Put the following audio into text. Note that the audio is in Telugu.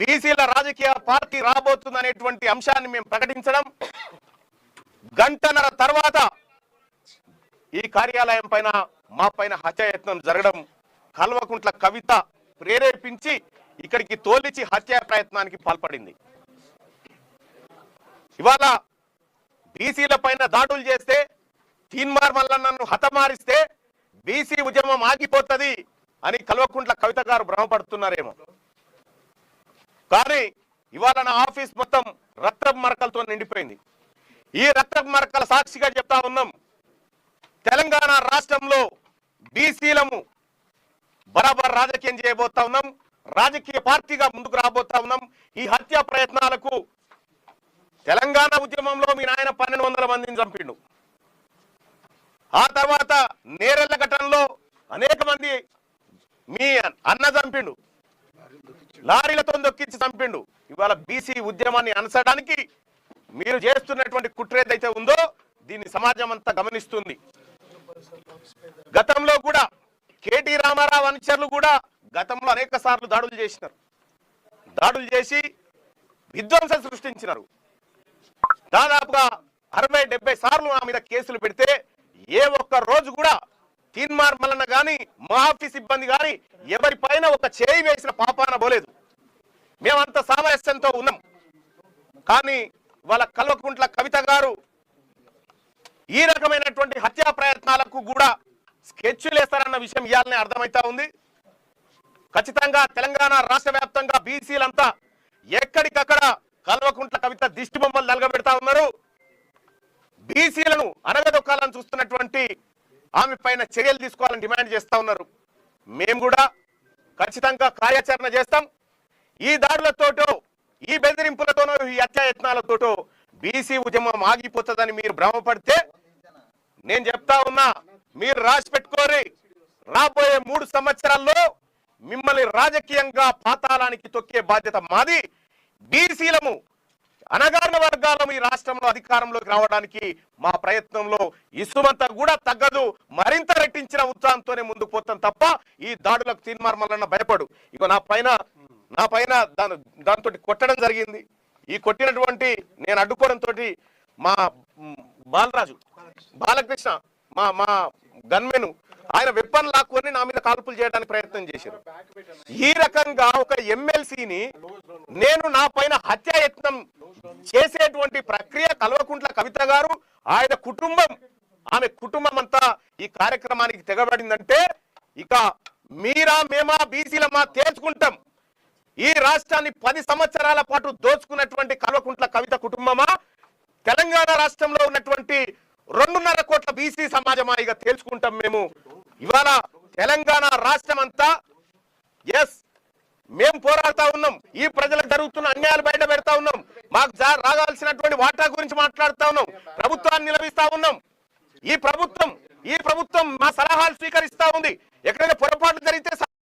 బీసీల రాజకీయ పార్టీ రాబోతుందనేటువంటి అంశాన్ని మేము ప్రకటించడం గంటన్నర తర్వాత ఈ కార్యాలయం పైన మా పైన హత్యాయత్నం జరగడం కల్వకుంట్ల కవిత ప్రేరేపించి ఇక్కడికి తోలిచి హత్యా ప్రయత్నానికి పాల్పడింది. ఇవాళ బీసీల పైన దాడులు చేస్తే తీన్మార్ మల్ల నన్ను హతమారిస్తే బీసీ ఉద్యమం ఆగిపోతుంది అని కల్వకుంట్ల కవిత గారు భ్రమపడుతున్నారేమో. కానీ ఇవాళ నా ఆఫీస్ మొత్తం రక్త మరకలతో నిండిపోయింది. ఈ రక్త మరకల సాక్షిగా చెప్తా ఉన్నాం. తెలంగాణ రాష్ట్రంలో బీసీలము బరాబర్ రాజకీయం చేయబోతా ఉన్నాం. రాజకీయ పార్టీగా ముందుకు రాబోతా ఉన్నాం. ఈ హత్య ప్రయత్నాలకు తెలంగాణ ఉద్యమంలో మీ నాయన పన్నెండు వందల మందిని చంపిండు. ఆ తర్వాత నేరెళ్ళ ఘటనలో అనేక మంది మీ అన్న చంపిండు. లారీలతో దొక్కించి చంపిండు. ఇవాళ బీసీ ఉద్యమాన్ని అనసడానికి మీరు చేస్తున్నటువంటి కుట్ర ఏదైతే ఉందో దీన్ని సమాజం అంతా గమనిస్తుంది. గతంలో కూడా కేటీ రామారావు అనుచరులు కూడా గతంలో అనేక సార్లు దాడులు చేసినారు. దాడులు చేసి విధ్వంసం సృష్టించినారు. దాదాపుగా అరవై డెబ్బై సార్లు నా మీద కేసులు పెడితే ఏ ఒక్క రోజు కూడా తీన్మార్ మల్లన్న కానీ మా ఆఫీస్ సిబ్బంది కానీ ఎవరి పైన ఒక చేయి వేసిన పాపాన పోలేదు. మేమంత సామరస్యంతో ఉన్నాం. కానీ వాళ్ళ కల్వకుంట్ల కవిత గారు ఈ రకమైనటువంటి హత్యా ప్రయత్నాలకు కూడా స్కెచ్లు వేస్తారన్న విషయం ఇవ్వాలని అర్థమవుతా ఉంది. ఖచ్చితంగా తెలంగాణ రాష్ట్ర వ్యాప్తంగా బీసీలంతా ఎక్కడికక్కడ కల్వకుంట్ల కవిత దిష్టి బొమ్మలు నలగబెడతా ఉన్నారు. బీసీలను అనగదొక్కాలని చూస్తున్నటువంటి ఆమె పైన చర్యలు తీసుకోవాలని డిమాండ్ చేస్తా ఉన్నారు. మేము కూడా ఖచ్చితంగా కార్యాచరణ చేస్తాం. ఈ దాడులతోటో ఈ బెదిరింపులతోనో ఈ హత్యాయత్నాలతోటో బీసీ ఉద్యమం ఆగిపోతుందని మీరు భ్రమపడితే నేను చెప్తా ఉన్నా మీరు రాసి పెట్టుకోరి. రాబోయే మూడు సంవత్సరాల్లో మిమ్మల్ని రాజకీయంగా పాతాళానికి తొక్కే బాధ్యత మాది. బీసీలము అనగారిన వర్గాలను ఈ రాష్ట్రంలో అధికారంలోకి రావడానికి మా ప్రయత్నంలో ఇసుమంతా కూడా తగ్గదు. మరింత రెట్టించిన ఉత్సాహంతోనే ముందుకు పోతాం తప్ప ఈ దాడులకు తీర్మార్మలన్న భయపడు. ఇక నా పైన నా పైన దాని దాంతో కొట్టడం జరిగింది. ఈ కొట్టినటువంటి నేను అడ్డుకోవడంతో మా బాలరాజు బాలకృష్ణ మా మా గన్మెను ఆయన వెప్పన్ లాక్కొని నా మీద కాల్పులు చేయడానికి ప్రయత్నం చేశారు. ఈ రకంగా ఒక ఎమ్మెల్సీని నేను నా పైన హత్యాయత్నం చేసేటువంటి ప్రక్రియ కల్వకుంట్ల కవిత గారు ఆయన కుటుంబం ఆమె కుటుంబం అంతా ఈ కార్యక్రమానికి తెగబడిందంటే ఇక మీరా మేమా బీసీలమా తేల్చుకుంటాం. ఈ రాష్ట్రాన్ని పది సంవత్సరాల పాటు దోచుకున్నటువంటి కల్వకుంట్ల కవిత కుటుంబమా? తెలంగాణ రాష్ట్రంలో ఉన్నటువంటి రెండున్నర కోట్ల బీసీ సమాజమా? ఇక తేల్చుకుంటాం మేము. ఇవాళ తెలంగాణ రాష్ట్రం అంతా ఎస్ మేము పోరాడుతా ఉన్నాం. ఈ ప్రజలకు జరుగుతున్న అన్యాయాలు బయట పెడతా ఉన్నాం. మాకు రాగాల్సినటువంటి వాటా గురించి మాట్లాడుతా ఉన్నాం. ప్రభుత్వాన్ని నిలవిస్తా ఉన్నాం. ఈ ప్రభుత్వం ఈ ప్రభుత్వం మా సలహాలు స్వీకరిస్తా ఉంది. ఎక్కడైనా పొరపాట్లు జరిగితే